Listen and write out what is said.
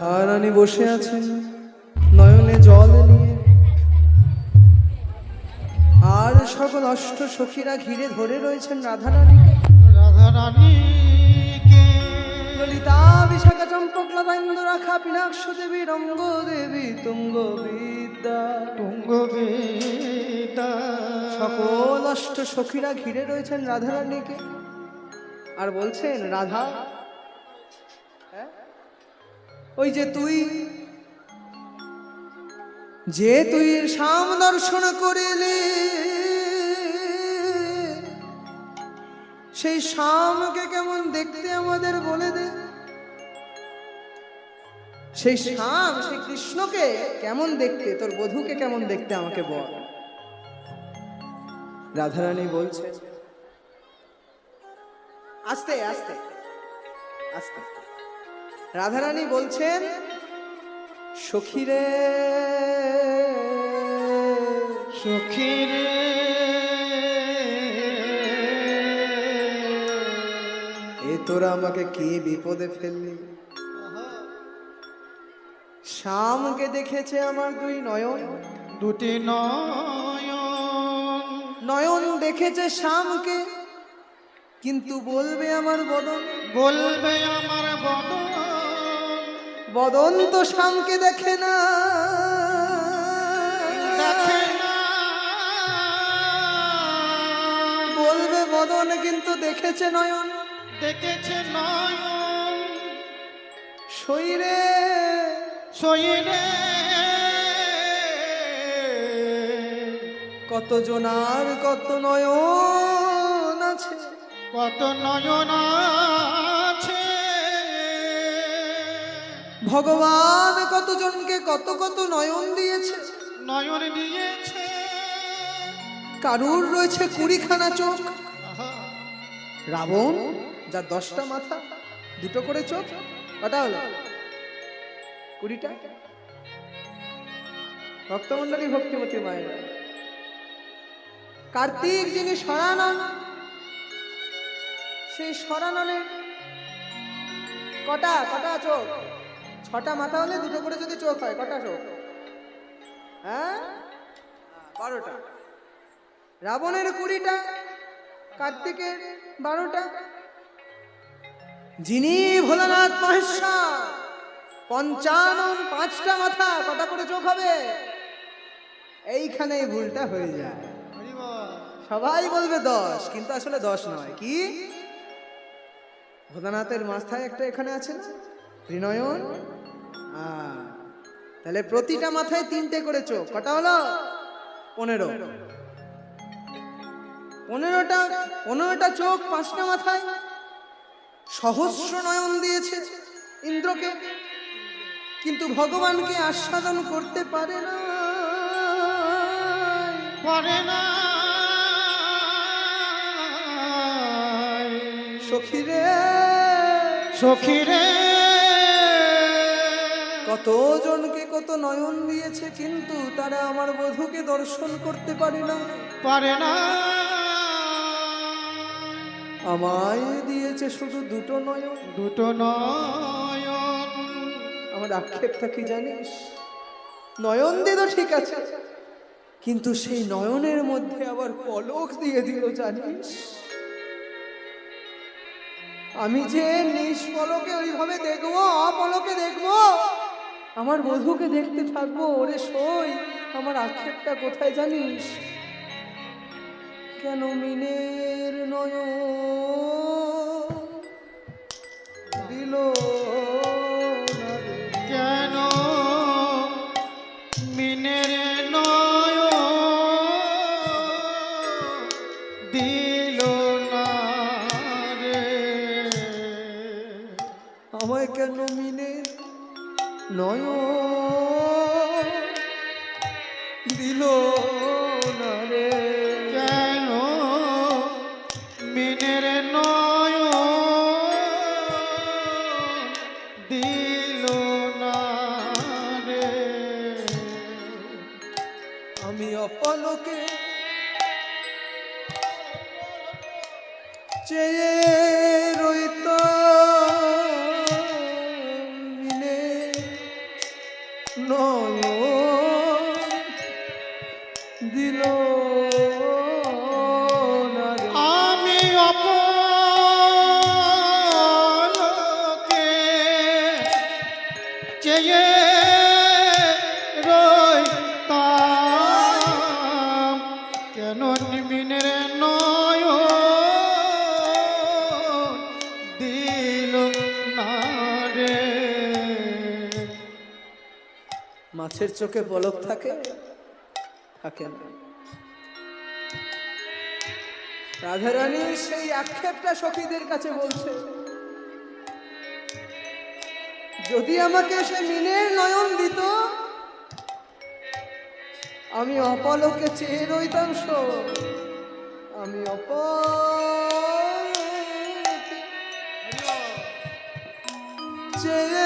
রাধারানী বসে আছেন নয়নে জল নিয়ে। আর সকল অষ্ট সখীরা ঘিরে ধরে রয়েছেন রাধারানীকে। রাধা রানীকে ললিতা বিশাখা চম্পক লবেন্দ্র রাখা পিনাক্ষ দেবী রঙ্গ দেবী তুঙ্গ বিদ্যা তুঙ্গ সকল অষ্ট সখীরা ঘিরে রয়েছেন রাধারানীকে। আর বলছেন রাধা? ওই যে তুই যে তুই শাম দর্শন করিলি, সেই শামকে কেমন দেখতে আমাদের বলে দে। সেই শাম সেই কৃষ্ণকে কেমন দেখতে, তোর বধূকে কেমন দেখতে আমাকে বল। রাধারানী বলছে, আস্তে আস্তে আস্তে। রাধারানী বলছেন সখীরে সখী রে এ তোরা আমাকে কি বিপদে ফেললি? শামকে দেখেছে আমার দুই নয়ন। দুটি নয়ন। নয়ন দেখেছে শামকে কিন্তু বলবে আমার বদন। বলবে আমার বদন। বদন তো শামকে দেখে না। বলবে বদন কিন্তু দেখেছে নয়ন। দেখেছে নয়ন। শরীরে শরীরে কত জনার কত নয়ন আছে। কত নয়ন ভগবান কতজনকে কত কত নয়ন দিয়েছে। নয়ন দিয়েছে। কারুর রয়েছে কুড়িখানা চোখ। রাবণ যার দশটা মাথা দুটো করে চোখ কটা হলো? কুড়িটা? ভক্তমন্ডলী ভক্তিমতী মায়ের। কার্তিক যিনি সরানন সেই সরাননে কটা কটা চোখ? ছটা মাথা হলে দুটো করে যদি চোখ হয়, কটা চোখ? হ্যাঁ? বারোটা। রাবণের কুড়িটা, কার্তিকের বারোটা। যিনি ভোলানাথ মহেশ্বর, পঞ্চানন পাঁচটা মাথা, কটা করে চোখ হবে? এইখানেই ভুলটা হয়ে যায়। সবাই বলবে দশ, কিন্তু আসলে দশ নয়। কি? ভোলানাথের মাথায় একটা এখানে আছে না? ত্রিনয়ন? আহ, তাহলে প্রতিটা মাথায় তিনটে করে চোখ। কটা হলো? পনেরো। পনেরোটা পনেরোটা চোখ পাঁচটা মাথায়। সহস্র নয়ন দিয়েছে ইন্দ্রকে। কিন্তু ভগবানকে আস্বাদন করতে পারে না। পারে না। সখীরে। সখী রে কত জনকে কত নয়ন দিয়েছে কিন্তু তারা আমার বধূকে দর্শন করতে পারে না। পারে না। আমায় দিয়েছে শুধু দুটো নয়ন। দুটো নয়ন। আমার আক্ষেপটা কি জানিস? নয়ন দিল ঠিক আছে কিন্তু সেই নয়নের মধ্যে আবার পলক দিয়ে দিল জানিস? আমি যে নিষ্পলকে ওইভাবে দেখব অপলকে দেখব আমার বধূকে দেখতে থাকব ওরে সই আমার আক্ষেপটা কোথায় জানিস? কেন মিনের নয়ন দিল কেন মিনের নয় দিল না রে? আমায় কেন মিলে নয় দিল না রে। কেন? মিনের নয় দিল না রে। আমি অপলকে চেয়ে নয় দিল। আমি অপলকে চেয়ে মাছের চোখে পলক থাকে থাকে না। রাধারানী সেই আক্ষেপটা সখীদের কাছে বলছে, যদি আমাকে সে মিনের নয়ন দিত, আমি অপলকে চেয়ে রইতাম আমি অপ চেয়ে